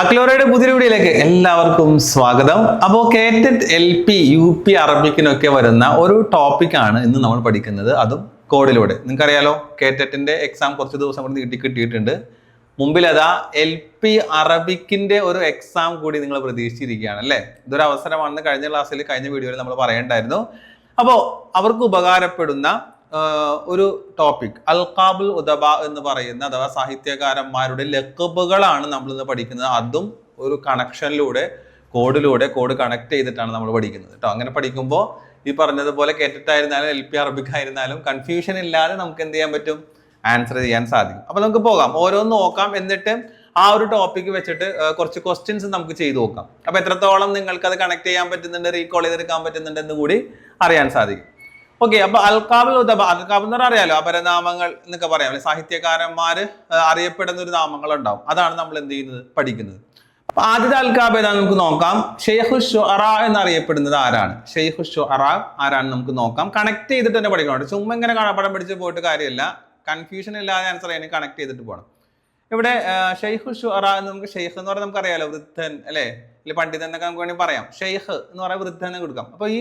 അക്ലോറയുടെ പുതിയ വീഡിയോയിലേക്ക് എല്ലാവർക്കും സ്വാഗതം. അപ്പോൾ K TET L P U P അറബിക്കിനൊക്കെ വരുന്ന ഒരു ടോപ്പിക്കാണ് ഇന്ന് നമ്മൾ പഠിക്കുന്നത്. അതും കോഡിലൂടെ. നിങ്ങൾക്കറിയാലോ കേറ്ററ്റിന്റെ എക്സാം കുറച്ച് ദിവസം കൊണ്ട് കിട്ടി കിട്ടിയിട്ടുണ്ട്. മുമ്പിൽ അതാ എൽ പി അറബിക്കിന്റെ ഒരു എക്സാം കൂടി നിങ്ങൾ പ്രതീക്ഷിച്ചിരിക്കുകയാണ് അല്ലേ? ഇതൊരു അവസരമാണെന്ന് കഴിഞ്ഞ ക്ലാസ്സിൽ കഴിഞ്ഞ വീഡിയോയിൽ നമ്മൾ പറയേണ്ടായിരുന്നു. അപ്പോൾ അവർക്ക് ഉപകാരപ്പെടുന്ന ഒരു ടോപ്പിക് അൽക്കാബുൽ ഉദബ എന്ന് പറയുന്ന അഥവാ സാഹിത്യകാരന്മാരുടെ ലക്കബുകളാണ് നമ്മൾ ഇന്ന് പഠിക്കുന്നത്. അതും ഒരു കണക്ഷനിലൂടെ കോഡിലൂടെ കോഡ് കണക്ട് ചെയ്തിട്ടാണ് നമ്മൾ പഠിക്കുന്നത് കേട്ടോ അങ്ങനെ പഠിക്കുമ്പോൾ ഈ പറഞ്ഞതുപോലെ കേട്ടിട്ടായിരുന്നാലും എൽ പി അറബിക് ആയിരുന്നാലും കൺഫ്യൂഷൻ ഇല്ലാതെ നമുക്ക് എന്ത് ചെയ്യാൻ പറ്റും? ആൻസർ ചെയ്യാൻ സാധിക്കും. അപ്പൊ നമുക്ക് പോകാം. ഓരോന്ന് നോക്കാം. എന്നിട്ട് ആ ഒരു ടോപ്പിക് വെച്ചിട്ട് കുറച്ച് ക്വസ്റ്റ്യൻസ് നമുക്ക് ചെയ്തു നോക്കാം. അപ്പൊ എത്രത്തോളം നിങ്ങൾക്ക് അത് കണക്ട് ചെയ്യാൻ പറ്റുന്നുണ്ട് റീകോൾ ചെയ്തെടുക്കാൻ പറ്റുന്നുണ്ട് എന്ന് കൂടി അറിയാൻ സാധിക്കും. ഓക്കെ അപ്പൊ അൽക്കാബുൽ ഉദബ അൽക്കാബ് എന്ന് അറിയാലോ അപരനാമങ്ങൾ എന്നൊക്കെ പറയാം. സാഹിത്യകാരന്മാര് അറിയപ്പെടുന്ന ഒരു നാമങ്ങൾ ഉണ്ടാവും അതാണ് നമ്മൾ എന്ത് ചെയ്യുന്നത്? പഠിക്കുന്നത്. അപ്പൊ ആദ്യത്തെ അൽക്കാബ് ഏതാ നമുക്ക് നോക്കാം. ഷെയ്ഖു ഷുഅറ എന്നറിയപ്പെടുന്നത് ആരാണ്? ഷെയ്ഖു ഷുഅറ ആരാണ് നമുക്ക് നോക്കാം. കണക്ട് ചെയ്തിട്ട് തന്നെ പഠിക്കണം. ചുമ്മാ ഇങ്ങനെ പടം പിടിച്ച് പോയിട്ട് കാര്യമില്ല. കൺഫ്യൂഷൻ ഇല്ലാതെ ആൻസർ ചെയ്യാൻ കണക്ട് ചെയ്തിട്ട് പോകണം ഇവിടെ ഷെയ്ഖു ഷുഅറ എന്ന് നമുക്ക് ഷെയ്ഖ് എന്ന് പറഞ്ഞാൽ നമുക്കറിയാലോ വൃദ്ധൻ അല്ലേ? അല്ലെ പണ്ഡിതൻ എന്നൊക്കെ നമുക്ക് വേണമെങ്കിൽ പറയാം. ഷെയ്ഖ് എന്ന് പറയാൻ വൃദ്ധനെ കൊടുക്കാം. അപ്പൊ ഈ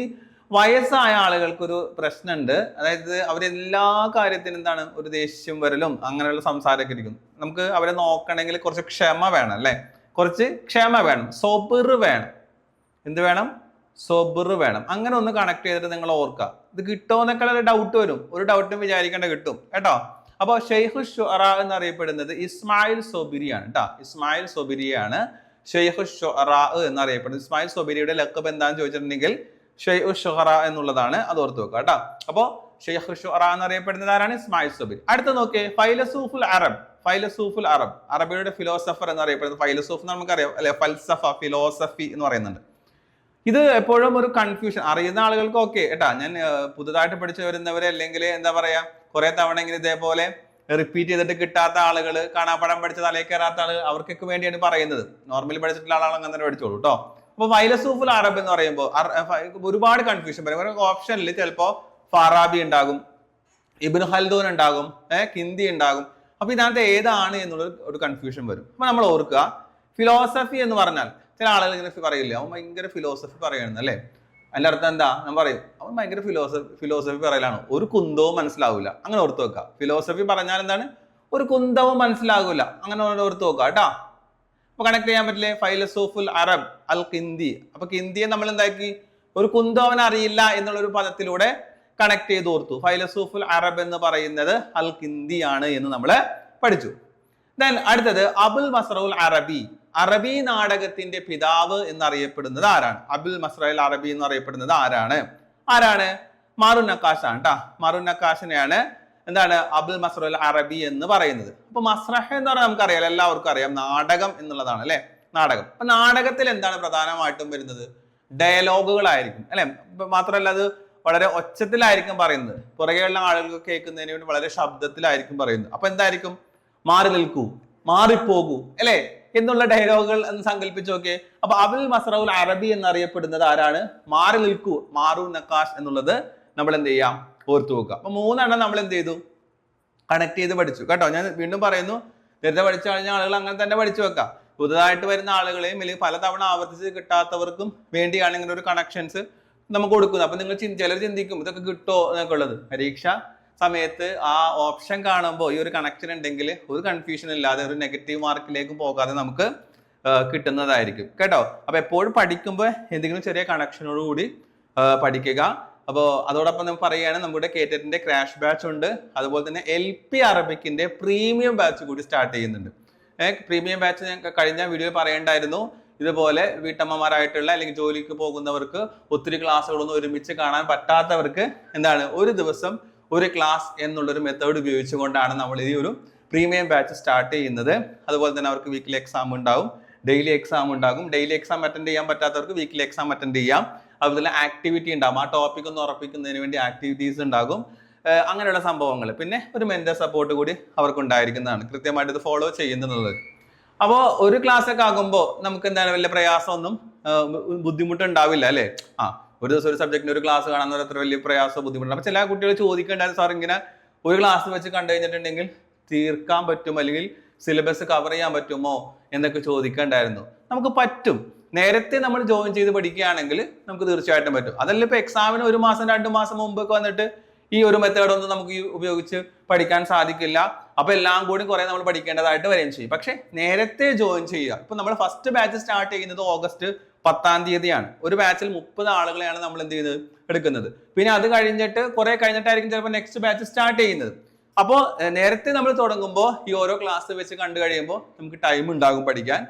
വയസ്സായ ആളുകൾക്കൊരു പ്രശ്നമുണ്ട് അതായത് അവരെല്ലാ കാര്യത്തിനും എന്താണ് ഒരു ദേഷ്യം വരലും അങ്ങനെയുള്ള സംസാരമൊക്കെ ഇരിക്കും. നമുക്ക് അവരെ നോക്കണമെങ്കിൽ കുറച്ച് ക്ഷമ വേണം അല്ലേ? കുറച്ച് ക്ഷമ വേണം. സൊബിർ വേണം. എന്ത് വേണം? സൊബിർ വേണം. അങ്ങനെ ഒന്ന് കണക്ട് ചെയ്തിട്ട് നിങ്ങൾ ഓർക്കുക. ഇത് കിട്ടുമോ ഒരു ഡൗട്ട് വരും. ഒരു ഡൗട്ടും വിചാരിക്കേണ്ട കിട്ടും. കേട്ടോ? അപ്പോൾ ഷെയ്ഖു ഷുറ എന്നറിയപ്പെടുന്നത് ഇസ്മായിൽ സൊബിരിയാണ് കേട്ടോ ഇസ്മായിൽ സൊബിരിയാണ് ഷെയ്ഖു ഷുറ എന്നറിയപ്പെടുന്നത്. ഇസ്മായിൽ സൊബിരിയുടെ ലക്കബ് എന്താണെന്ന് ചോദിച്ചിട്ടുണ്ടെങ്കിൽ ഷെയ്ഖു ഷുഹറ എന്നുള്ളതാണ് അത് ഓർത്ത് വെക്കുക കേട്ടോ. അപ്പോൾ ഷെയ്ഖു എന്ന് എന്നറിയപ്പെടുന്നത് ആരാണ്? ഇസ്മായിൽ സബിർ അടുത്ത നോക്കിയേ ഫൈലസൂഫുൽ അറബ്. ഫൈലസൂഫുൽ അറബ്. അറബിയുടെ ഫിലോസഫർ എന്ന് എന്നറിയപ്പെടുന്നത് ഫൈലസൂഫ് നമുക്കറിയാം. അല്ലെ ഫൽസഫ ഫിലോസഫി എന്ന് പറയുന്നുണ്ട്. ഇത് എപ്പോഴും ഒരു കൺഫ്യൂഷൻ അറിയുന്ന ആളുകൾക്ക് ഓക്കെ കേട്ടാ. ഞാൻ പുതുതായിട്ട് പഠിച്ചു വരുന്നവരെ അല്ലെങ്കിൽ എന്താ പറയാ കുറെ തവണ ഇങ്ങനെ ഇതേപോലെ റിപ്പീറ്റ് ചെയ്തിട്ട് കിട്ടാത്ത ആളുകൾ കാണാപ്പടം പഠിച്ച തലയിൽ കയറാത്ത ആളുകൾ അവർക്കൊക്കെ വേണ്ടിയാണ് പറയുന്നത്. നോർമലി പഠിച്ചിട്ടുള്ള ആളാണ് അങ്ങനെ പഠിച്ചോളൂ കേട്ടോ അപ്പൊ ഫൈലസൂഫുൽ അറബ് എന്ന് പറയുമ്പോൾ ഒരുപാട് കൺഫ്യൂഷൻ പറയും ഓപ്ഷനിൽ ചിലപ്പോ ഫാറാബി ഉണ്ടാകും ഇബിൻ ഹൽദൂൻ ഉണ്ടാകും ഏഹ് ഉണ്ടാകും. അപ്പൊ ഇതിനകത്ത് ഏതാണ് എന്നുള്ള ഒരു കൺഫ്യൂഷൻ വരും. അപ്പൊ നമ്മൾ ഓർക്കുക ഫിലോസഫി എന്ന് പറഞ്ഞാൽ ചില ആളുകൾ ഇങ്ങനെ പറയില്ല അവൻ ഭയങ്കര ഫിലോസഫി പറയണം അല്ലേ? അതിന്റെ അർത്ഥം എന്താ? ഞാൻ പറയും അവൻ ഭയങ്കര ഫിലോസഫി ഫിലോസഫി പറയലാണ്. ഒരു കുന്തവും മനസ്സിലാവില്ല അങ്ങനെ ഓർത്ത് വെക്കുക. ഫിലോസഫി പറഞ്ഞാൽ എന്താണ്? ഒരു കുന്തവും മനസ്സിലാകില്ല അങ്ങനെ ഓർത്ത് വെക്കുക കേട്ടാ. അപ്പൊ കണക്ട് ചെയ്യാൻ പറ്റില്ലേ? ഫൈലസോഫുൽ അറബ് അൽ കിന്തി അപ്പൊ കിന്തിയെ നമ്മൾ എന്താക്കി? ഒരു കുന്തോവൻ അറിയില്ല എന്നുള്ള ഒരു പദത്തിലൂടെ കണക്ട് ചെയ്ത് ഓർത്തു. ഫൈലസൂഫുൽ അറബ് എന്ന് പറയുന്നത് അൽ കിന്തിയാണ് എന്ന് നമ്മൾ പഠിച്ചു. ദെൻ അടുത്തത് അബുൽ മസ്റൗൽ അറബി. അറബി നാടകത്തിന്റെ പിതാവ് എന്നറിയപ്പെടുന്നത് ആരാണ്? അബുൽ മസ്റൽ അറബി എന്ന് അറിയപ്പെടുന്നത് ആരാണ്? ആരാണ്? മാറു നക്കാശാണ് ആണ് കേട്ടാ മാറു നക്കാഷിനെയാണ് എന്താണ്? അബുൽ മസ്റൽ അറബി എന്ന് പറയുന്നത്. അപ്പൊ മസ്രഹ എന്ന് പറഞ്ഞാൽ നമുക്കറിയാം എല്ലാവർക്കും അറിയാം നാടകം എന്നുള്ളതാണ് അല്ലെ? നാടകം. അപ്പൊ നാടകത്തിൽ എന്താണ് പ്രധാനമായിട്ടും വരുന്നത്? ഡയലോഗുകളായിരിക്കും അല്ലെ? മാത്രമല്ല അത് വളരെ ഒച്ചത്തിലായിരിക്കും പറയുന്നത്. പുറകെയുള്ള ആളുകൾക്ക് കേൾക്കുന്നതിന് വേണ്ടി വളരെ ശബ്ദത്തിലായിരിക്കും പറയുന്നത്. അപ്പൊ എന്തായിരിക്കും? മാറി നിൽക്കൂ മാറിപ്പോകൂ അല്ലെ? എന്നുള്ള ഡയലോഗുകൾ എന്ന് സങ്കല്പിച്ചു നോക്കിയേ. അപ്പൊ അബുൽ മസ്റൗൽ അറബി എന്നറിയപ്പെടുന്നത് ആരാണ്? മാറി നിൽക്കൂ മാറു നക്കാഷ് എന്നുള്ളത് നമ്മൾ എന്ത് ചെയ്യാം? ഓർത്തു വെക്കുക. അപ്പൊ മൂന്നെണ്ണം നമ്മൾ എന്ത് ചെയ്തു? കണക്ട് ചെയ്ത് പഠിച്ചു. കേട്ടോ? ഞാൻ വീണ്ടും പറയുന്നു നേരത്തെ പഠിച്ചു കഴിഞ്ഞ ആളുകൾ അങ്ങനെ തന്നെ പഠിച്ചു വെക്കാം. പുതുതായിട്ട് വരുന്ന ആളുകളെയും അല്ലെങ്കിൽ പലതവണ ആവർത്തിച്ച് കിട്ടാത്തവർക്കും വേണ്ടിയാണ് ഇങ്ങനെ ഒരു കണക്ഷൻസ് നമുക്ക് കൊടുക്കുന്നത്. അപ്പൊ നിങ്ങൾ ചിലർ ചിന്തിക്കും ഇതൊക്കെ കിട്ടുമോ എന്നൊക്കെ ഉള്ളത്. പരീക്ഷ സമയത്ത് ആ ഓപ്ഷൻ കാണുമ്പോൾ ഈ ഒരു കണക്ഷൻ ഉണ്ടെങ്കിൽ ഒരു കൺഫ്യൂഷൻ ഇല്ലാതെ ഒരു നെഗറ്റീവ് മാർക്കിലേക്ക് പോകാതെ നമുക്ക് കിട്ടുന്നതായിരിക്കും. കേട്ടോ? അപ്പൊ എപ്പോഴും പഠിക്കുമ്പോൾ എന്തെങ്കിലും ചെറിയ കണക്ഷനോടുകൂടി പഠിക്കുക. അപ്പോൾ അതോടൊപ്പം നമ്മൾ പറയുകയാണ് നമ്മുടെ കേറ്ററ്റിന്റെ ക്രാഷ് ബാച്ച് ഉണ്ട്. അതുപോലെ തന്നെ എൽ പി അറബിക്കിന്റെ പ്രീമിയം ബാച്ച് കൂടി സ്റ്റാർട്ട് ചെയ്യുന്നുണ്ട്. പ്രീമിയം ബാച്ച് ഞാൻ കഴിഞ്ഞ വീഡിയോയിൽ പറയേണ്ടായിരുന്നു. ഇതുപോലെ വീട്ടമ്മമാരായിട്ടുള്ള അല്ലെങ്കിൽ ജോലിക്ക് പോകുന്നവർക്ക് ഒത്തിരി ക്ലാസ്സുകളൊന്നും ഒരുമിച്ച് കാണാൻ പറ്റാത്തവർക്ക് എന്താണ് ഒരു ദിവസം ഒരു ക്ലാസ് എന്നുള്ളൊരു മെത്തേഡ് ഉപയോഗിച്ചുകൊണ്ടാണ് നമ്മൾ ഈ ഒരു പ്രീമിയം ബാച്ച് സ്റ്റാർട്ട് ചെയ്യുന്നത്. അതുപോലെ തന്നെ അവർക്ക് വീക്കിലി എക്സാം ഉണ്ടാവും. ഡെയിലി എക്സാം ഉണ്ടാകും. ഡെയിലി എക്സാം അറ്റൻഡ് ചെയ്യാൻ പറ്റാത്തവർക്ക് വീക്കിലി എക്സാം അറ്റൻഡ് ചെയ്യാം. അതുപോലെ ആക്ടിവിറ്റി ഉണ്ടാകും ആ ടോപ്പിക് ഒന്ന് ഉറപ്പിക്കുന്നതിന് വേണ്ടി ആക്ടിവിറ്റീസ് ഉണ്ടാകും. അങ്ങനെയുള്ള സംഭവങ്ങൾ. പിന്നെ ഒരു മെന്റൽ സപ്പോർട്ട് കൂടി അവർക്ക് ഉണ്ടായിരിക്കുന്നതാണ് കൃത്യമായിട്ട് ഇത് ഫോളോ ചെയ്യുന്നുള്ളത്. അപ്പോൾ ഒരു ക്ലാസ് ഒക്കെ ആകുമ്പോൾ നമുക്ക് എന്താണ് വലിയ പ്രയാസമൊന്നും ബുദ്ധിമുട്ട് ഉണ്ടാവില്ല അല്ലേ? ആ ഒരു ദിവസം ഒരു സബ്ജക്റ്റിന് ഒരു ക്ലാസ് കാണാൻ അത്ര വലിയ പ്രയാസമോ ബുദ്ധിമുട്ടുണ്ട് അപ്പൊ ചില കുട്ടികൾ ചോദിക്കേണ്ടത് സാർ ഇങ്ങനെ ഒരു ക്ലാസ് വെച്ച് കണ്ടു കഴിഞ്ഞിട്ടുണ്ടെങ്കിൽ തീർക്കാൻ പറ്റും അല്ലെങ്കിൽ സിലബസ് കവർ ചെയ്യാൻ പറ്റുമോ? എന്നൊക്കെ ചോദിക്കേണ്ടായിരുന്നു. നമുക്ക് പറ്റും. നേരത്തെ നമ്മൾ ജോയിൻ ചെയ്ത് പഠിക്കുകയാണെങ്കിൽ നമുക്ക് തീർച്ചയായിട്ടും പറ്റും. അതല്ല ഇപ്പൊ എക്സാമിന് ഒരു മാസം രണ്ട് മാസം മുമ്പൊക്കെ വന്നിട്ട് ഈ ഒരു മെത്തേഡ് ഒന്നും നമുക്ക് ഉപയോഗിച്ച് പഠിക്കാൻ സാധിക്കില്ല. അപ്പോൾ എല്ലാം കൂടി കുറെ നമ്മൾ പഠിക്കേണ്ടതായിട്ട് വരികയും ചെയ്യും. പക്ഷേ നേരത്തെ ജോയിൻ ചെയ്യുക. ഇപ്പൊ നമ്മൾ ഫസ്റ്റ് ബാച്ച് സ്റ്റാർട്ട് ചെയ്യുന്നത് ഓഗസ്റ്റ് പത്താം തീയതിയാണ്. ഒരു ബാച്ചിൽ മുപ്പത് ആളുകളെയാണ് നമ്മൾ എന്ത് ചെയ്യുന്നത് എടുക്കുന്നത്. പിന്നെ അത് കഴിഞ്ഞിട്ട് കുറെ കഴിഞ്ഞിട്ടായിരിക്കും ചിലപ്പോൾ നെക്സ്റ്റ് ബാച്ച് സ്റ്റാർട്ട് ചെയ്യുന്നത്. അപ്പോൾ നേരത്തെ നമ്മൾ തുടങ്ങുമ്പോൾ ഈ ഓരോ ക്ലാസ് വെച്ച് കണ്ടു കഴിയുമ്പോൾ നമുക്ക് ടൈം ഉണ്ടാകും പഠിക്കാൻ.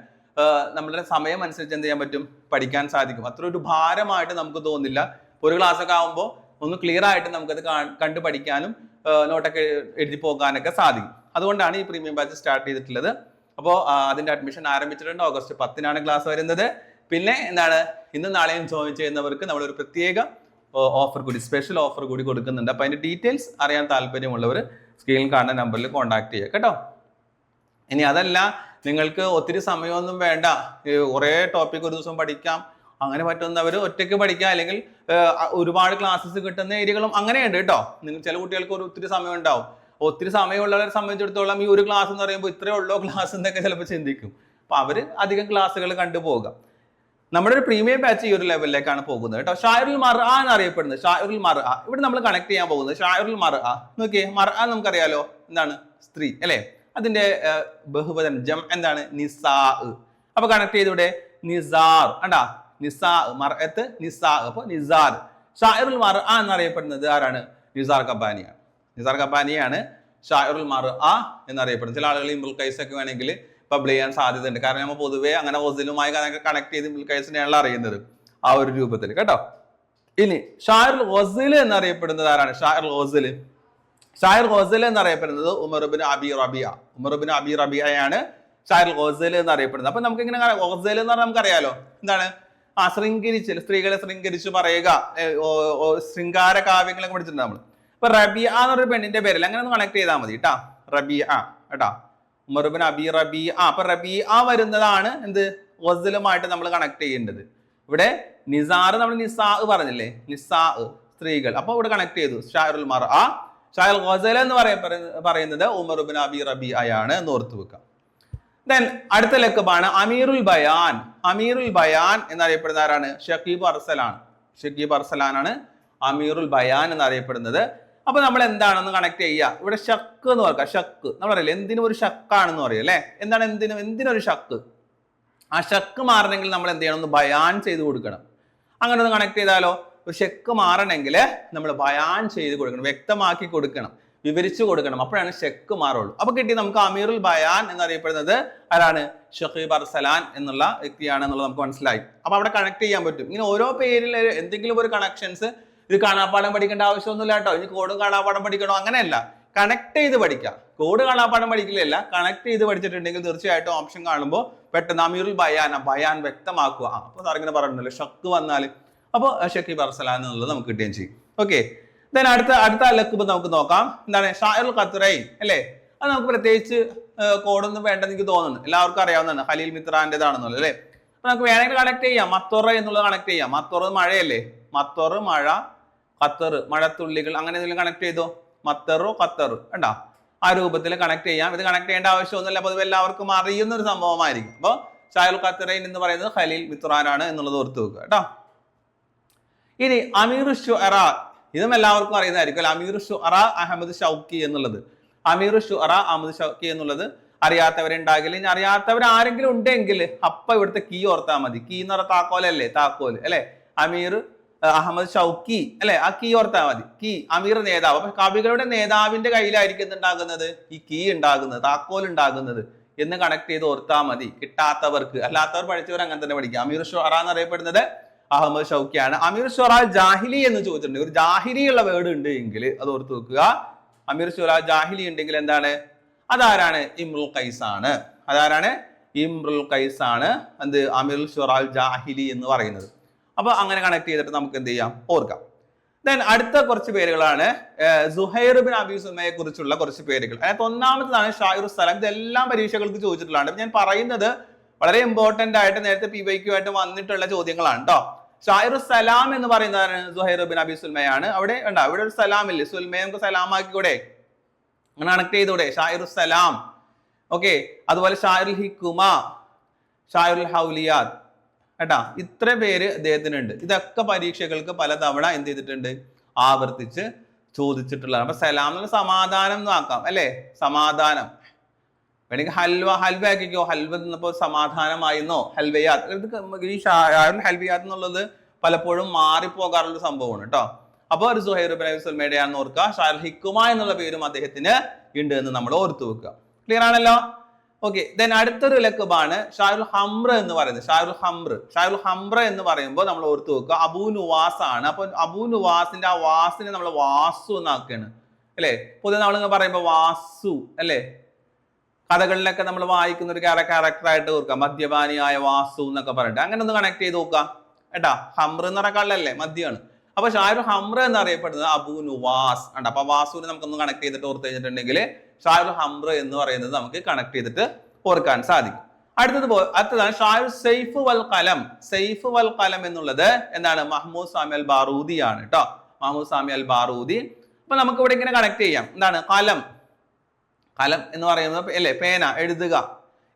നമ്മുടെ സമയം അനുസരിച്ച് എന്ത് ചെയ്യാൻ പറ്റും? പഠിക്കാൻ സാധിക്കും. അത്ര ഒരു ഭാരമായിട്ട് നമുക്ക് തോന്നില്ല. ഒരു ക്ലാസ് ഒക്കെ ആകുമ്പോൾ ഒന്ന് ക്ലിയർ ആയിട്ട് നമുക്കത് കണ്ടു പഠിക്കാനും നോട്ടൊക്കെ എഴുതി പോകാനൊക്കെ സാധിക്കും. അതുകൊണ്ടാണ് ഈ പ്രീമിയം ബാച്ച് സ്റ്റാർട്ട് ചെയ്തിട്ടുള്ളത്. അപ്പോൾ അതിന്റെ അഡ്മിഷൻ ആരംഭിച്ചിട്ടുണ്ട്. ഓഗസ്റ്റ് പത്തിനാണ് ക്ലാസ് വരുന്നത്. പിന്നെ എന്താണ്? ഇന്നും നാളെയും ജോയിൻ ചെയ്യുന്നവർക്ക് നമ്മളൊരു പ്രത്യേക ഓഫർ കൂടി സ്പെഷ്യൽ ഓഫർ കൂടി കൊടുക്കുന്നുണ്ട്. അപ്പോൾ അതിന്റെ ഡീറ്റെയിൽസ് അറിയാൻ താല്പര്യമുള്ളവർ സ്ക്രീനിൽ കാണുന്ന നമ്പറിൽ കോൺടാക്ട് ചെയ്യുക. കേട്ടോ? ഇനി അതല്ല നിങ്ങൾക്ക് ഒത്തിരി സമയമൊന്നും വേണ്ട. കുറേ ടോപ്പിക് ഒരു ദിവസം പഠിക്കാം. അങ്ങനെ പറ്റുന്നവർ ഒറ്റയ്ക്ക് പഠിക്കുക അല്ലെങ്കിൽ ഒരുപാട് ക്ലാസ്സസ് കിട്ടുന്ന ഏരിയകളും അങ്ങനെയുണ്ട് കേട്ടോ. നിങ്ങൾ ചില കുട്ടികൾക്ക് ഒരു ഒത്തിരി സമയം ഉണ്ടാവും ഒത്തിരി സമയമുള്ളവരെ സംബന്ധിച്ചിടത്തോളം ഈ ഒരു ക്ലാസ് എന്ന് പറയുമ്പോൾ ഇത്രയേ ഉള്ളൂ ക്ലാസ് എന്നൊക്കെ ചിലപ്പോൾ ചിന്തിക്കും. അപ്പൊ അവർ അധികം ക്ലാസ്സുകൾ കണ്ടുപോകാം നമ്മുടെ ഒരു പ്രീമിയം ബാച്ച് ഈ ഒരു ലെവലിലേക്കാണ് പോകുന്നത് കേട്ടോ. ഷായറുൽ മർ ആ എന്നറിയപ്പെടുന്നത് ഷായറുൽ മർ ഇവിടെ നമ്മൾ കണക്ട് ചെയ്യാൻ പോകുന്നത്. ഷായറുൽ മർ നോക്കിയേ മർ നമുക്കറിയാലോ. എന്താണ്? സ്ത്രീ അല്ലേ? അതിന്റെ ബഹുവചനം. ജം എന്താണ്? നിസാ അപ്പൊ കണക്ട് ചെയ്തൂടെ? നിസാർ. അണ്ടാ നിസാ മറത്ത് നിസാ അപ്പൊ നിസാർ. ഷായറുൽ മർ ആ എന്നറിയപ്പെടുന്നത് ആരാണ്? നിസാർ കബാനിയാണ് നിസാർ കബാനിയാണ് ഷായറുൽ മർ ആ എന്നറിയപ്പെടുന്നത്. ചില ആളുകൾ ഇമ്രുൽ ഒക്കെ വേണമെങ്കിൽ പബ്ലിക് ചെയ്യാൻ സാധ്യതയുണ്ട്. കാരണം നമ്മൾ പൊതുവേ അങ്ങനെ ഓസിലുമായി കണക്ട് ചെയ്ത് ഇമ്രുൽ കൈസിനെയാണല്ലോ അറിയുന്നത് ആ ഒരു രൂപത്തിൽ. കേട്ടോ? ഇനി ഷായറുൽ ഓസിൽ എന്നറിയപ്പെടുന്നത് ആരാണ്? ഷായറുൽ ഗോസിൽ ഷായർ ഗോസൽ എന്നറിയപ്പെടുന്നത് ഉമർബിൻ അബി റബിയ. ഉമർബിൻ അബി റബിയയാണ് ഷാഹിർ ഗോസൽ എന്നറിയപ്പെടുന്നത്. അപ്പൊ നമുക്ക് ഇങ്ങനെ ഗോസൽ എന്ന് പറഞ്ഞാൽ നമുക്കറിയാലോ? എന്താണ്? ആ ശൃംഗരിച്ച് സ്ത്രീകളെ ശൃംഗരിച്ച് പറയുക. ശൃംഗാര കാവ്യങ്ങളൊക്കെ പഠിച്ചിട്ടുണ്ട് നമ്മൾ ഇപ്പൊ റബിയ എന്നൊരു പെണ്ണിന്റെ പേരിൽ അങ്ങനെ ഒന്ന് കണക്ട് ചെയ്താൽ മതി കേട്ടാ റബിയ കേട്ടാ. ഉമർബിൻ അബി റബി ആ അപ്പൊ റബി ആ വരുന്നതാണ് എന്ത്? ഗസലുമായിട്ട് നമ്മൾ കണക്ട് ചെയ്യേണ്ടത്. ഇവിടെ നിസാർ നമ്മൾ നിസാ പറഞ്ഞില്ലേ? നിസാ സ്ത്രീകൾ. അപ്പൊ ഇവിടെ കണക്ട് ചെയ്തു. ഷാറുൽ മർ ആ ഷായൽ ഗസൽ എന്ന് പറയ പറയുന്നത് ഉമർബിൻ അബി റബി എന്ന് ഓർത്തു വെക്കാം. ദെൻ അടുത്ത ലക്കബാണ് അമീറുൽ ബയാൻ. അമീറുൽ ബയാൻ എന്നറിയപ്പെടുന്ന ആരാണ്? ഷക്കീബ് അർസലാണ്. ഷക്കീബ് അർസലാനാണ് അമീറുൽ ബയാൻ എന്നറിയപ്പെടുന്നത്. അപ്പൊ നമ്മൾ എന്താണെന്ന് കണക്ട് ചെയ്യുക ഇവിടെ ഷക്ക് എന്ന് പറയാം ഷക്ക്. നമ്മൾ അറിയില്ലേ? എന്തിനും ഒരു ഷക്കാണെന്ന് പറയും അല്ലെ? എന്താണ് എന്തിനും? എന്തിനൊരു ഷക്ക്? ആ ഷക്ക് മാറണമെങ്കിൽ നമ്മൾ എന്ത് ചെയ്യണം? ഒന്ന് ബയാൻ ചെയ്ത് കൊടുക്കണം. അങ്ങനെ ഒന്ന് കണക്ട് ചെയ്താലോ? ഒരു ഷെക്ക് മാറണമെങ്കിൽ നമ്മൾ ബയാൻ ചെയ്ത് കൊടുക്കണം വ്യക്തമാക്കി കൊടുക്കണം വിവരിച്ചു കൊടുക്കണം. അപ്പോഴാണ് ഷെക്ക് മാറുള്ളൂ. അപ്പൊ കിട്ടി നമുക്ക് അമീറുൽ ബയാൻ എന്നറിയപ്പെടുന്നത് ആരാണ്? ഷഹീബ് അർസലാൻ എന്നുള്ള വ്യക്തിയാണ് എന്നുള്ളത് നമുക്ക് മനസ്സിലായി. അപ്പൊ അവിടെ കണക്ട് ചെയ്യാൻ പറ്റും. ഇങ്ങനെ ഓരോ പേരിൽ എന്തെങ്കിലും ഒരു കണക്ഷൻസ് ഇത് കാണാപ്പാടം പഠിക്കേണ്ട ആവശ്യമൊന്നുമില്ല കേട്ടോ. ഇനി കോഡും കാണാപ്പാടം പഠിക്കണോ? അങ്ങനെയല്ല. കണക്ട് ചെയ്ത് പഠിക്കാം. കോഡ് കാണാപ്പാടം പഠിക്കില്ലല്ല കണക്ട് ചെയ്ത് പഠിച്ചിട്ടുണ്ടെങ്കിൽ തീർച്ചയായിട്ടും ഓപ്ഷൻ കാണുമ്പോൾ പെട്ടെന്ന് അമീറുൽ ബയാൻ ബയാൻ വ്യക്തമാക്കുക. അപ്പോൾ അപ്പൊ സാർ പറഞ്ഞല്ലോ ഷക്ക് വന്നാൽ അപ്പോൾ ഷക്കീബ് അർസലാൻ എന്നുള്ളത് നമുക്ക് കിട്ടുകയും ചെയ്യും. ഓക്കെ ദെൻ അടുത്ത അടുത്ത ലക്കുബ് നമുക്ക് നോക്കാം. എന്താണ്? ഷായറുൽ ഖത്തറൈൻ അല്ലേ? അത് നമുക്ക് പ്രത്യേകിച്ച് കോഡൊന്നും വേണ്ടെന്ന് എനിക്ക് തോന്നുന്നു എല്ലാവർക്കും അറിയാവുന്നതാണ്. ഹലീൽ മിത്രാന്റെതാണെന്നുള്ളത് അല്ലേ? അപ്പൊ നമുക്ക് വേണമെങ്കിൽ കണക്ട് ചെയ്യാം. മത്തോറ എന്നുള്ളത് കണക്ട് ചെയ്യാം. മത്തോറ് മഴയല്ലേ? മത്തോറ് മഴ ഖത്തർ മഴത്തുള്ളികൾ അങ്ങനെ എന്തെങ്കിലും കണക്ട് ചെയ്തോ? മത്തറോ ഖത്തർ കണ്ടോ? ആ രൂപത്തിൽ കണക്ട് ചെയ്യാം. ഇത് കണക്ട് ചെയ്യേണ്ട ആവശ്യമൊന്നുമില്ല. പൊതുവെ എല്ലാവർക്കും അറിയുന്ന ഒരു സംഭവമായിരിക്കും. അപ്പോൾ ഷായുൽ ഖത്തറൈൻ എന്ന് പറയുന്നത് ഖലീൽ മിത്രാനാണ് എന്നുള്ളത് ഓർത്ത് വെക്കുക കേട്ടോ? ഇനി അമീർ ഷുഅറ ഇതും എല്ലാവർക്കും അറിയുന്നതായിരിക്കും അമീർ ഷുഅറ അഹമ്മദ് ഷൗക്കി എന്നുള്ളത്. അമീർ ഷുഅറ അഹമ്മദ് ഷൗക്കി എന്നുള്ളത് അറിയാത്തവരുണ്ടാകില്ല. ഇനി അറിയാത്തവർ ആരെങ്കിലും ഉണ്ടെങ്കിൽ അപ്പൊ ഇവിടുത്തെ കീ ഓർത്താൽ മതി. കീ എന്ന് പറഞ്ഞ താക്കോലല്ലേ? താക്കോൽ അല്ലെ? അമീർ അഹമ്മദ് ഷൗക്കി അല്ലെ? ആ കീ ഓർത്താൽ മതി. കീ അമീർ നേതാവ്. അപ്പൊ കവികളുടെ നേതാവിന്റെ കയ്യിലായിരിക്കും എന്തുണ്ടാകുന്നത് ഈ കീ ഉണ്ടാകുന്നത് താക്കോൽ ഉണ്ടാകുന്നത്. എന്ന് കണക്ട് ചെയ്ത് ഓർത്താൽ മതി. കിട്ടാത്തവർക്ക് അല്ലാത്തവർ പഠിച്ചവർ അങ്ങനെ തന്നെ പഠിക്കുക അമീർ ഷുഹറ എന്ന് അറിയപ്പെടുന്നത് അഹമ്മദ് ഷൗക്കിയാണ്. അമീർ സ്വറാജ് ജാഹിലി എന്ന് ചോദിച്ചിട്ടുണ്ട്. ഒരു ജാഹിലി ഉള്ള വേർഡ് ഉണ്ട് എങ്കിൽ അത് ഓർത്ത് വെക്കുക. അമീർ സ്വറാജ് ജാഹിലി ഉണ്ടെങ്കിൽ എന്താണ്? അതാരാണ്? ഇമ്രുൽ ഖൈസ് ആണ് അതാരാണ്? ഇമ്രുൽ ഖൈസ് ആണ് എന്ത് അമീർ ഷൊറാൽ ജാഹിലി എന്ന് പറയുന്നത്. അപ്പൊ അങ്ങനെ കണക്ട് ചെയ്തിട്ട് നമുക്ക് എന്ത് ചെയ്യാം? ഓർക്കാം. ദെൻ അടുത്ത കുറച്ച് പേരുകളാണ്. സുഹൈർ ബിൻ അബി സുമയെ കുറിച്ചുള്ള കുറച്ച് പേരുകൾ. അതിനകത്ത് ഒന്നാമത്തതാണ് ഷാഹിർ സ്ഥലം ഇതെല്ലാം പരീക്ഷകൾക്ക് ചോദിച്ചിട്ടുള്ളതാണ്. ഞാൻ പറയുന്നത് വളരെ ഇമ്പോർട്ടന്റ് ആയിട്ട് നേരത്തെ പി വൈക്കുമായിട്ട് വന്നിട്ടുള്ള ചോദ്യങ്ങളാണ് കേട്ടോ ഷായറു സലാം എന്ന് പറയുന്നതാണ് സുഹൈർ അബി സുൽമയാണ് അവിടെ വേണ്ട അവിടെ ഒരു സലാം ഇല്ലേ? സുൽമയെ നമുക്ക് സലാമാക്കി കൂടെ അങ്ങനെ കണക്ട് ചെയ്തൂടെ ഷായറു സലാം ഓക്കെ അതുപോലെ ഷാരുൽ ഹിക്കുമ ഷാരുൽ ഹൗലിയാദ് കേട്ടാ? ഇത്ര പേര് അദ്ദേഹത്തിനുണ്ട് ഇതൊക്കെ പരീക്ഷകൾക്ക് പലതവണ എന്ത് ചെയ്തിട്ടുണ്ട്? ആവർത്തിച്ച് ചോദിച്ചിട്ടുള്ളതാണ്. അപ്പൊ സലാം എന്നുള്ള സമാധാനം എന്ന് ആക്കാം അല്ലേ? സമാധാനം. വേണമെങ്കിൽ ഹൽവ ഹൽവ ആക്കിക്കോ. ഹൽവ തിന്നപ്പോൾ സമാധാനമായിരുന്നോ? ഹൽവയാത്ത് ഇത് ഈ ഹൽവയാത്ത് എന്നുള്ളത് പലപ്പോഴും മാറിപ്പോകാറുള്ള സംഭവമാണ് കേട്ടോ. അപ്പോൾ ഒരു സുഹൈർ സുൽമേഡയാണെന്ന് ഓർക്കുക. ഷാൽ ഹിക്കുമ എന്നുള്ള പേരും അദ്ദേഹത്തിന് ഉണ്ട് എന്ന് നമ്മൾ ഓർത്തു വെക്കുക. ക്ലിയർ ആണല്ലോ? ഓക്കെ ദെൻ അടുത്തൊരു ലക്കബാണ് ഷാരുൽ ഹംറ എന്ന് പറയുന്നത്. ഷാരുൽ ഹംറ. ഷാരുൽ ഹംറ എന്ന് പറയുമ്പോൾ നമ്മൾ ഓർത്തു വെക്കുക അബൂ നുവാസ് ആണ് അപ്പൊ അബൂ നുവാസിന്റെ ആ വാസിനെ നമ്മൾ വാസു എന്നാക്കുകയാണ്. അല്ലേ? പൊതുവെ നമ്മൾ പറയുമ്പോൾ വാസു അല്ലേ? കഥകളിലൊക്കെ നമ്മൾ വായിക്കുന്ന ഒരു ക്യാരക്ടറായിട്ട് ഓർക്കുക. മദ്യപാനിയായ വാസു എന്നൊക്കെ പറഞ്ഞിട്ട്. അങ്ങനെ ഒന്ന് കണക്ട് ചെയ്ത് നോക്കുക. കേട്ടാ ഹംറ എന്ന് പറഞ്ഞ കള്ളല്ലേ? മദ്യമാണ് അപ്പൊ ഷാരു ഹംറ എന്നറിയപ്പെടുന്നത് അബു നുവാസ് ഉണ്ട് അപ്പൊ വാസുവിനെ നമുക്കൊന്ന് കണക്ട് ചെയ്തിട്ട് ഓർത്ത് കഴിഞ്ഞിട്ടുണ്ടെങ്കിൽ ഷാരു ഹംറ എന്ന് പറയുന്നത് നമുക്ക് കണക്ട് ചെയ്തിട്ട് ഓർക്കാൻ സാധിക്കും. അടുത്തത് അടുത്തതാണ് ഷാരു സെയ്ഫ് വൽ കലം. സെയ്ഫ് വൽ കലം എന്നുള്ളത് എന്താണ്? മഹ്മൂദ് സാമി അൽ ബാറൂദി ആണ് കേട്ടോ മഹ്മൂദ് സാമി അൽ ബാറൂദി. അപ്പൊ നമുക്ക് ഇവിടെ ഇങ്ങനെ കണക്ട് ചെയ്യാം. എന്താണ്? കലം. കലം എന്ന് പറയുന്നത് അല്ലേ പേന എഴുതുക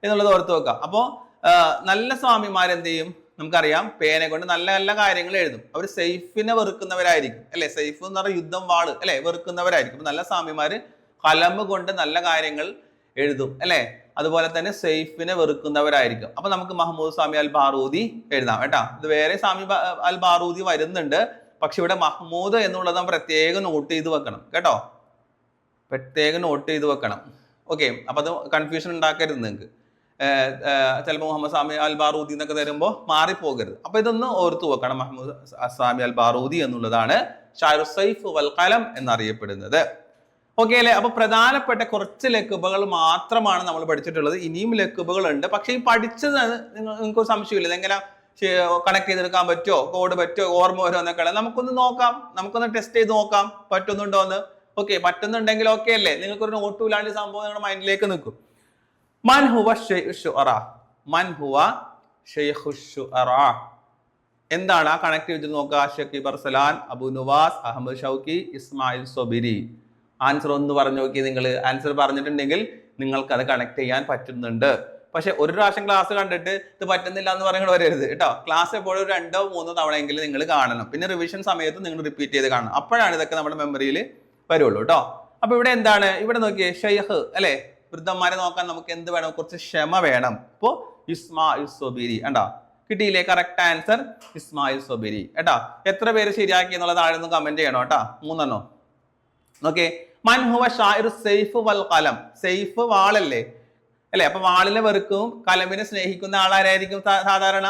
എന്നുള്ളത് ഓർത്ത് വെക്കുക. അപ്പോൾ നല്ല സ്വാമിമാർ എന്ത് ചെയ്യും നമുക്കറിയാം പേന കൊണ്ട് നല്ല നല്ല കാര്യങ്ങൾ എഴുതും. അവർ സേഫിനെ വെറുക്കുന്നവരായിരിക്കും. അല്ലെ സേഫ് എന്ന് പറഞ്ഞാൽ യുദ്ധം വാൾ അല്ലെ വെറുക്കുന്നവരായിരിക്കും. നല്ല സ്വാമിമാര് കലമ്പ് കൊണ്ട് നല്ല കാര്യങ്ങൾ എഴുതും അല്ലെ? അതുപോലെ തന്നെ സേഫിനെ വെറുക്കുന്നവരായിരിക്കും. അപ്പൊ നമുക്ക് മഹമ്മൂദ് സ്വാമി അൽ ബാറൂദി എഴുതാം കേട്ടാ. ഇത് വേറെ സ്വാമി അൽ ബാറൂദി വരുന്നുണ്ട്. പക്ഷെ ഇവിടെ മഹ്മൂദ് എന്നുള്ളത് നാം പ്രത്യേകം നോട്ട് ചെയ്ത് വെക്കണം കേട്ടോ. പ്രത്യേകം നോട്ട് ചെയ്ത് വെക്കണം. ഓക്കെ അപ്പൊ അത് കൺഫ്യൂഷൻ ഉണ്ടാക്കരുത് നിങ്ങൾക്ക്. ചിലപ്പോൾ മുഹമ്മദ് സാമി അൽ ബാറൂദി എന്നൊക്കെ തരുമ്പോൾ മാറിപ്പോകരുത്. അപ്പൊ ഇതൊന്ന് ഓർത്തു വെക്കണം മഹമ്മദ് സാമി അൽ ബാറൂദി എന്നുള്ളതാണ് ഷാരു സൈഫ് വൽ കലം എന്നറിയപ്പെടുന്നത്. ഓക്കെ അല്ലേ? അപ്പൊ പ്രധാനപ്പെട്ട കുറച്ച് ലക്കുബകൾ മാത്രമാണ് നമ്മൾ പഠിച്ചിട്ടുള്ളത്. ഇനിയും ലക്കുബകൾ ഉണ്ട് പക്ഷെ ഈ പഠിച്ചത് നിങ്ങൾ നിങ്ങൾക്ക് സംശയമില്ല. ഇതെങ്ങനെ കണക്ട് ചെയ്തെടുക്കാൻ പറ്റുമോ കോഡ് പറ്റുമോ ഓർമ്മ വരുമോ എന്നൊക്കെ നമുക്കൊന്ന് നോക്കാം. നമുക്കൊന്ന് ടെസ്റ്റ് ചെയ്ത് നോക്കാം. പറ്റുന്നുണ്ടോ എന്ന്. ഓക്കെ പറ്റുന്നുണ്ടെങ്കിൽ ഓക്കെ അല്ലേ? നിങ്ങൾക്ക് ഒരു നോട്ടു ഇല്ലാണ്ട് സംഭവം നിങ്ങളുടെ മൈൻഡിലേക്ക് നിൽക്കും. മൻ ഹുവ മൻ ഹുവ എന്താണ് ആ കണക്ട് ചെയ്ത് നോക്കുക? Shakib Arslan Abu Nuwas Ahmed Shawqi Ismail Sabri. Answer ഒന്ന് പറഞ്ഞു നോക്കി നിങ്ങൾ ആൻസർ പറഞ്ഞിട്ടുണ്ടെങ്കിൽ നിങ്ങൾക്ക് അത് കണക്ട് ചെയ്യാൻ പറ്റുന്നുണ്ട്. പക്ഷെ ഒരു പ്രാവശ്യം ക്ലാസ് കണ്ടിട്ട് ഇത് പറ്റുന്നില്ല എന്ന് പറയുന്നത് വരരുത് കേട്ടോ. ക്ലാസ് എപ്പോഴും രണ്ടോ മൂന്നോ തവണയെങ്കിലും നിങ്ങൾ കാണണം. പിന്നെ റിവിഷൻ സമയത്ത് നിങ്ങൾ റിപ്പീറ്റ് ചെയ്ത് കാണണം. അപ്പോഴാണ് ഇതൊക്കെ നമ്മുടെ മെമ്മറിയിൽ വരുള്ളൂ കേട്ടോ അപ്പൊ ഇവിടെ എന്താണ്? ഇവിടെ നോക്കിയേ ഷെയ്ഹ് അല്ലെ? വൃദ്ധന്മാരെ നോക്കാൻ നമുക്ക് എന്ത് വേണം? കുറച്ച് ക്ഷമ വേണം. ഇപ്പോ ഇസ്മാ സൊബിരി കണ്ടോ? കിട്ടിയില്ലേ? കറക്റ്റ് ആൻസർ ഇസ്മായിൽ സൊബിരി കേട്ടോ? എത്ര പേര് ശരിയാക്കി എന്നുള്ളത് താഴെ ഒന്ന് കമന്റ് ചെയ്യണം കേട്ടോ. മൂന്നെണ്ണോ. ഓക്കെ മൻഹുവ ഷായിർ സെയ്ഫ് വൽ കലം. സെയ്ഫ് വാളല്ലേ? അല്ലെ? അപ്പൊ വാളിനെ വെറുക്കും കലമിനെ സ്നേഹിക്കുന്ന ആളാരായിരിക്കും സാധാരണ?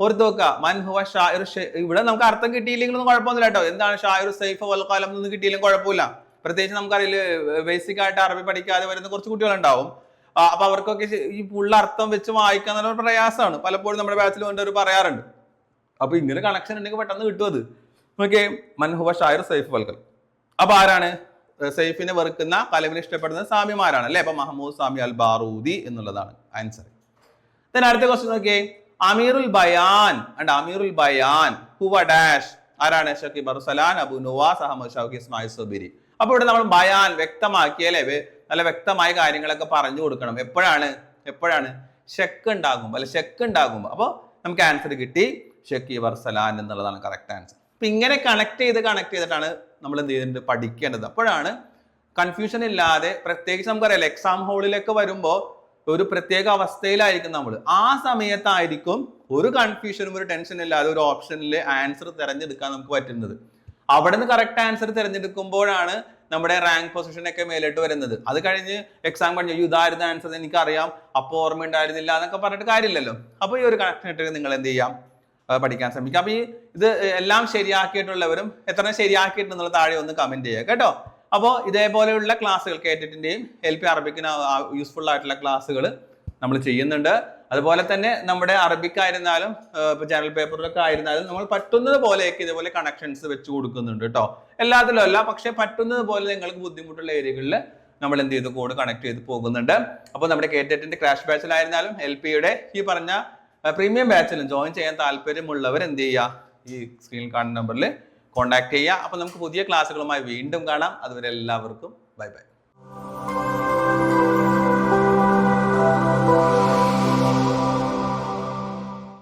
ഓർത്ത് നോക്കുക. മൻഹുവ ഷായർ ഇവിടെ നമുക്ക് അർത്ഥം കിട്ടിയില്ലെങ്കിലൊന്നും കുഴപ്പമൊന്നുമില്ല കേട്ടോ. എന്താണ് ഷായർ സെയ്ഫ് വൽ കലം എന്നൊന്നും കിട്ടിയില്ലെങ്കിൽ കുഴപ്പമില്ല. പ്രത്യേകിച്ച് നമുക്കറിയില്ല ബേസിക് ആയിട്ട് അറബി പഠിക്കാതെ വരുന്ന കുറച്ച് കുട്ടികളുണ്ടാവും. അപ്പൊ അവർക്കൊക്കെ ഈ പുള്ള അർത്ഥം വെച്ച് വായിക്കാൻ നല്ല പ്രയാസമാണ്. പലപ്പോഴും നമ്മുടെ ബാച്ചിൽ കൊണ്ടവർ പറയാറുണ്ട്. അപ്പൊ ഇങ്ങനെ കണക്ഷൻ ഉണ്ടെങ്കിൽ പെട്ടെന്ന് കിട്ടും അത്. ഓക്കെ മൻഹുവ ഷായർ സൈഫ് വൽക്കൽ അപ്പൊ ആരാണ്? സൈഫിനെ വെറുക്കുന്ന കലവിനെ ഇഷ്ടപ്പെടുന്ന സാമിമാരാണ്. അല്ലെ? അപ്പൊ മഹമ്മൂദ് സാമി അൽ ബാറൂദി എന്നുള്ളതാണ്. ആൻസർ അടുത്ത ക്വസ്റ്റ്യൻ നോക്കിയേ. അമീറുൽ ബയാൻ. ആൻഡ് അമീറുൽ ബയാൻ. ഹുവ ഡാഷ് ആരാണ് Shakib Arslan Abu Nuwas Ahmad Shawqi Ismail Sabri. അപ്പൊ ഇവിടെ നമ്മൾ ബയാൻ വ്യക്തമാക്കി അല്ലെ? നല്ല വ്യക്തമായ കാര്യങ്ങളൊക്കെ പറഞ്ഞു കൊടുക്കണം. എപ്പോഴാണ്? എപ്പോഴാണ്? ഷെക്ക് ഉണ്ടാകുമ്പോൾ അല്ലെ ഷെക്ക് ഉണ്ടാകുമ്പോൾ അപ്പോൾ നമുക്ക് ആൻസർ കിട്ടി. ഷക്കീബ് അർസലാൻ എന്നുള്ളതാണ് കറക്റ്റ് ആൻസർ അപ്പൊ ഇങ്ങനെ കണക്ട് ചെയ്ത് കണക്ട് ചെയ്തിട്ടാണ് നമ്മൾ എന്ത് ചെയ്തിട്ടുണ്ട്? പഠിക്കേണ്ടത്. അപ്പോഴാണ് കൺഫ്യൂഷൻ ഇല്ലാതെ പ്രത്യേകിച്ച് നമുക്കറിയാം. എക്സാം ഹോളിലൊക്കെ വരുമ്പോൾ ഒരു പ്രത്യേക അവസ്ഥയിലായിരിക്കും നമ്മൾ ആ സമയത്തായിരിക്കും ഒരു കൺഫ്യൂഷനും ഒരു ടെൻഷനും ഇല്ലാതെ ഒരു ഓപ്ഷനിൽ ആൻസർ തിരഞ്ഞെടുക്കാൻ നമുക്ക് പറ്റുന്നത്. അവിടെ നിന്ന് കറക്റ്റ് ആൻസർ തിരഞ്ഞെടുക്കുമ്പോഴാണ് നമ്മുടെ റാങ്ക് പൊസിഷൻ ഒക്കെ മേലോട്ട് വരുന്നത്. അത് കഴിഞ്ഞ് എക്സാം കഴിഞ്ഞ് "അയ്യോ, ഇതായിരുന്നു ആൻസർ എനിക്കറിയാം. അപ്പോൾ ഓർമ്മ ഉണ്ടായിരുന്നില്ല എന്നൊക്കെ പറഞ്ഞിട്ട് കാര്യമില്ലല്ലോ. അപ്പോൾ ഈ ഒരു കണക്ഷൻ ഇട്ട് നിങ്ങൾ എന്ത് ചെയ്യാം? പഠിക്കാൻ ശ്രമിക്കുക അപ്പോൾ ഈ ഇത് എല്ലാം ശരിയാക്കിയിട്ടുള്ളവരും എത്ര ശരിയാക്കിയിട്ടുണ്ടെന്നുള്ള താഴെ ഒന്ന് കമന്റ് ചെയ്യുക കേട്ടോ? അപ്പോൾ ഇതേപോലെയുള്ള ക്ലാസ്സുകൾ കേട്ടിട്ടിന്റെയും എൽ പി അറബിക്കിന് യൂസ്ഫുൾ ആയിട്ടുള്ള ക്ലാസ്സുകൾ നമ്മൾ ചെയ്യുന്നുണ്ട്. അതുപോലെ തന്നെ നമ്മുടെ അറബിക്കായിരുന്നാലും ഇപ്പോൾ ജനറൽ പേപ്പറിലൊക്കെ ആയിരുന്നാലും നമ്മൾ പറ്റുന്നത് പോലെയൊക്കെ ഇതേപോലെ കണക്ഷൻസ് വെച്ച് കൊടുക്കുന്നുണ്ട് കേട്ടോ. എല്ലാത്തിലും അല്ല പക്ഷെ പറ്റുന്നത് പോലെ നിങ്ങൾക്ക് ബുദ്ധിമുട്ടുള്ള ഏരിയകളിൽ നമ്മൾ എന്ത് ചെയ്ത് കോഡ് കണക്ട് ചെയ്ത് പോകുന്നുണ്ട്. അപ്പോൾ നമ്മുടെ കേറ്ററ്റിന്റെ ക്രാഷ് ബാച്ചിലായിരുന്നാലും എൽ പിയുടെ ഈ പറഞ്ഞ പ്രീമിയം ബാച്ചിലും ജോയിൻ ചെയ്യാൻ താല്പര്യമുള്ളവർ എന്ത് ചെയ്യുക? ഈ സ്ക്രീനിൽ കാണുന്ന നമ്പറിൽ കോൺടാക്ട് ചെയ്യുക. അപ്പോൾ നമുക്ക് പുതിയ ക്ലാസ്സുകളുമായി വീണ്ടും കാണാം. അതുവരെ എല്ലാവർക്കും ബൈ ബൈ.